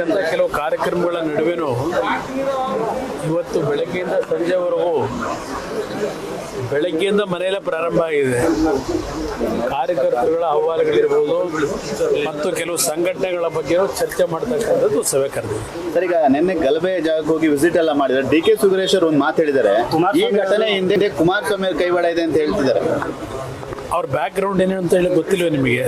ಮಾಡ್ತಕ್ಕಂಥ ಕೆಲವು ಕಾರ್ಯಕ್ರಮಗಳ ನಡುವೆನೂ ಇವತ್ತು ಬೆಳಗ್ಗೆಯಿಂದ ಸಂಜೆವರೆಗೂ ಬೆಳಗ್ಗೆಯಿಂದ ಮನೆಯಲ್ಲೇ ಪ್ರಾರಂಭ ಆಗಿದೆ. ಕಾರ್ಯಕರ್ತರುಗಳ ಅಹವಾಲುಗಳಿರ್ಬೋದು ಮತ್ತು ಕೆಲವು ಸಂಘಟನೆಗಳ ಬಗ್ಗೆ ಚರ್ಚೆ ಮಾಡ್ತಕ್ಕಂಥದ್ದು ಸಭೆ ಕರೆದಿದೆ. ಸರ್ ಈಗ ನಿನ್ನೆ ಗಲಭೆ ಜಾಗಕ್ಕೆ ಹೋಗಿ ವಿಸಿಟ್ ಎಲ್ಲ ಮಾಡಿದ್ರೆ ಡಿ ಕೆ ಸುರೇಶ್ ಒಂದು ಮಾತು ಹೇಳಿದ್ದಾರೆ. ಈ ಘಟನೆ ಹಿಂದೆ ಕುಮಾರಸ್ವಾಮಿ ಅವ್ರ ಕೈವಾಡ ಇದೆ ಅಂತ ಹೇಳ್ತಿದ್ದಾರೆ. ಅವ್ರ ಬ್ಯಾಕ್ ಗ್ರೌಂಡ್ ಅಂತ ಹೇಳಿ ಗೊತ್ತಿಲ್ಲ ನಿಮಗೆ?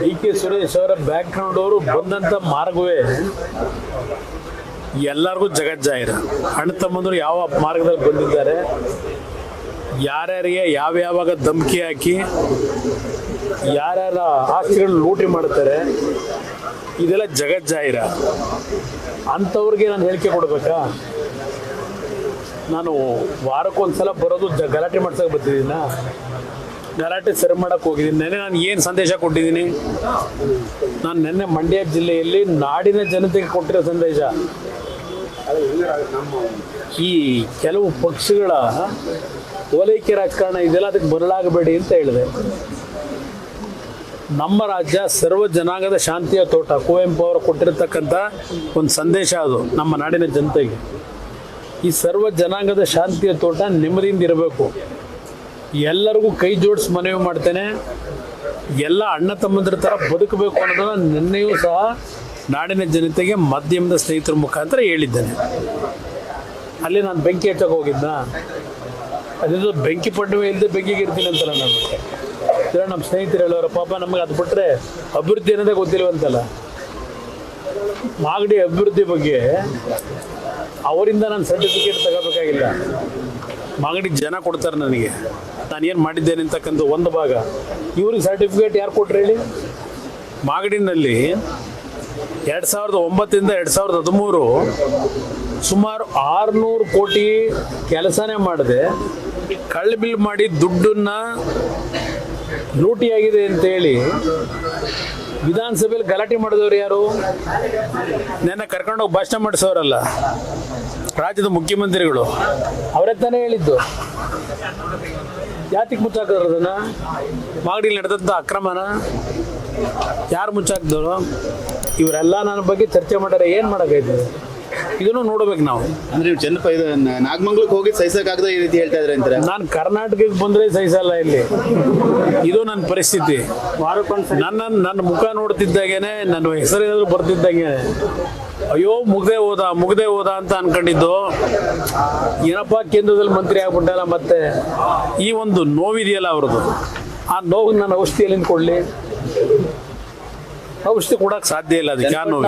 ಡಿ ಕೆ ಸುರೇಶ್ ಅವರ ಬ್ಯಾಕ್ ಗ್ರೌಂಡ್ ಅವರು ಬಂದಂಥ ಮಾರ್ಗವೇ ಎಲ್ಲರಿಗೂ ಜಗಜ್ಜಾಹಿರ. ಅಣ್ಣ ತಮ್ಮಂದರು ಯಾವ ಮಾರ್ಗದಲ್ಲಿ ಬಂದಿದ್ದಾರೆ, ಯಾರ್ಯಾರಿಗೆ ಯಾವ ಯಾವಾಗ ಧಮಕಿ ಹಾಕಿ, ಯಾರ್ಯಾರ ಆಸ್ತಿಗಳನ್ನ ಲೂಟಿ ಮಾಡ್ತಾರೆ, ಇದೆಲ್ಲ ಜಗಜ್ಜಾಹಿರ. ಅಂಥವ್ರಿಗೆ ನಾನು ಹೇಳಿಕೆ ಕೊಡ್ಬೇಕಾ? ನಾನು ವಾರಕ್ಕೊಂದ್ಸಲ ಬರೋದು ಜ, ಗಲಾಟೆ ಮಾಡ್ಸಕ್ಕೆ ಬರ್ತಿದ್ದೀನ ಗಲಾಟೆ ಸರಿ ಮಾಡಕ್ಕೆ ಹೋಗಿದ್ದೀನಿ. ನೆನ್ನೆ ನಾನು ಏನು ಸಂದೇಶ ಕೊಟ್ಟಿದ್ದೀನಿ? ನಾನು ನೆನ್ನೆ ಮಂಡ್ಯ ಜಿಲ್ಲೆಯಲ್ಲಿ ನಾಡಿನ ಜನತೆಗೆ ಕೊಟ್ಟಿರೋ ಸಂದೇಶ. ಈ ಕೆಲವು ಪಕ್ಷಗಳ ಓಲೈಕೆ ರಾಜಕಾರಣ ಇದೆಲ್ಲ ಅದಕ್ಕೆ ಬರಲಾಗಬೇಡಿ ಅಂತ ಹೇಳಿದೆ. ನಮ್ಮ ರಾಜ್ಯ ಸರ್ವ ಜನಾಂಗದ ಶಾಂತಿಯ ತೋಟ. ಕುವೆಂಪು ಅವರು ಕೊಟ್ಟಿರತಕ್ಕಂಥ ಒಂದು ಸಂದೇಶ ಅದು ನಮ್ಮ ನಾಡಿನ ಜನತೆಗೆ. ಈ ಸರ್ವ ಜನಾಂಗದ ಶಾಂತಿಯ ತೋಟ ನೆಮ್ಮದಿಯಿಂದ ಇರಬೇಕು. ಎಲ್ಲರಿಗೂ ಕೈ ಜೋಡಿಸಿ ಮನವಿ ಮಾಡ್ತೇನೆ. ಎಲ್ಲ ಅಣ್ಣ ತಮ್ಮಂದ್ರ ಥರ ಬದುಕಬೇಕು ಅನ್ನೋದನ್ನ ನಿನ್ನೆಯೂ ಸಹ ನಾಡಿನ ಜನತೆಗೆ ಮಾಧ್ಯಮದ ಸ್ನೇಹಿತರ ಮುಖಾಂತರ ಹೇಳಿದ್ದೇನೆ. ಅಲ್ಲಿ ನಾನು ಬೆಂಕಿ ಹಚ್ಚಕ್ಕೆ ಹೋಗಿದ್ದ ಅದರಿಂದ ಬೆಂಕಿ ಪಡ್ಡುವೆ ಇಲ್ಲದೆ ಬೆಂಕಿಗೆ ಇರ್ತೀನಿ ಅಂತಲ್ಲ ನಾನು. ನಮ್ಮ ಸ್ನೇಹಿತರು ಹೇಳೋರು, ಪಾಪ ನಮಗೆ ಅದು ಬಿಟ್ಟರೆ ಅಭಿವೃದ್ಧಿ ಅನ್ನೋದೇ ಗೊತ್ತಿಲ್ವಂತಲ್ಲ. ಮಾಗಡಿ ಅಭಿವೃದ್ಧಿ ಬಗ್ಗೆ ಅವರಿಂದ ನಾನು ಸರ್ಟಿಫಿಕೇಟ್ ತಗೋಬೇಕಾಗಿಲ್ಲ. ಮಾಗಡಿ ಜನ ಕೊಡ್ತಾರೆ ನನಗೆ. ನಾನು ಏನು ಮಾಡಿದ್ದೇನೆ ಅಂತಕ್ಕಂಥ ಒಂದು ಭಾಗ. ಇವ್ರಿಗೆ ಸರ್ಟಿಫಿಕೇಟ್ ಯಾರು ಕೊಟ್ರಿ ಹೇಳಿ? ಮಾಗಡಿನಲ್ಲಿ ಎರಡು ಸಾವಿರದ ಒಂಬತ್ತರಿಂದ ಎರಡು ಸಾವಿರದ ಹದಿಮೂರು ಸುಮಾರು ಆರುನೂರು ಕೋಟಿ ಕೆಲಸನೇ ಮಾಡಿದೆ. ಕಳ್ಳ ಬಿಲ್ ಮಾಡಿ ದುಡ್ಡನ್ನ ಲೂಟಿಯಾಗಿದೆ ಅಂತೇಳಿ ವಿಧಾನಸಭೆಯಲ್ಲಿ ಗಲಾಟೆ ಮಾಡಿದವರು ಯಾರು? ನನ್ನ ಕರ್ಕೊಂಡೋಗಿ ಭಾಷಣ ಮಾಡಿಸೋರಲ್ಲ ರಾಜ್ಯದ ಮುಖ್ಯಮಂತ್ರಿಗಳು. ಅವರೇ ತಾನೇ ಹೇಳಿದ್ದು. ಯಾತಿಗೆ ಮುಚ್ಚಾಕಿದ್ರು ಅದನ್ನ? ಮಾಗಡಿಲಿ ನಡೆದಂಥ ಅಕ್ರಮನ ಯಾರು ಮುಚ್ಚಾಕಿದ್ರು ಇವರೆಲ್ಲ ನನ್ನ ಬಗ್ಗೆ ಚರ್ಚೆ ಮಾಡ್ಯಾರ ಏನು ಮಾಡೋಕ್ಕೈತೆ ಇದನ್ನು ನೋಡ್ಬೇಕು ನಾವು. ಅಂದ್ರೆ ನೀವು ಜನಪ ಇದು ನಾಗಮಂಗ್ಲಕ್ಕೆ ಹೋಗಿ ಸಹಿಸಕ್ಕಾಗದ ಈ ರೀತಿ ಹೇಳ್ತಾ ಇದ್ರೆ ಅಂತಾರೆ? ನಾನು ಕರ್ನಾಟಕಕ್ಕೆ ಬಂದ್ರೆ ಸಹಿಸಲ್ಲ ಇಲ್ಲಿ. ಇದು ನನ್ನ ಪರಿಸ್ಥಿತಿ. ನನ್ನ ನನ್ನ ಮುಖ ನೋಡ್ತಿದ್ದಾಗೇನೆ ನನ್ನ ಹೆಸರೇನಾದ್ರೂ ಬರ್ತಿದ್ದಂಗೆ. ಅಯ್ಯೋ ಮುಗ್ದೆ ಹೋದ ಮುಗ್ದೆ ಹೋದ ಅಂತ ಅನ್ಕೊಂಡಿದ್ದು. ಏನಪ್ಪ ಕೇಂದ್ರದಲ್ಲಿ ಮಂತ್ರಿ ಆಗ್ಬಿಟ್ಟಲ್ಲ ಮತ್ತೆ? ಈ ಒಂದು ನೋವಿದೆಯಲ್ಲ ಅವ್ರದ್ದು. ಆ ನೋವು ನಾನು ಔಷಧಿಯಲ್ಲಿ ಕೊಡ್ಲಿ. ಔಷಧಿ ಕೊಡಕ್ಕೆ ಸಾಧ್ಯ ಇಲ್ಲ ಅದಕ್ಕೆ ಆ ನೋವು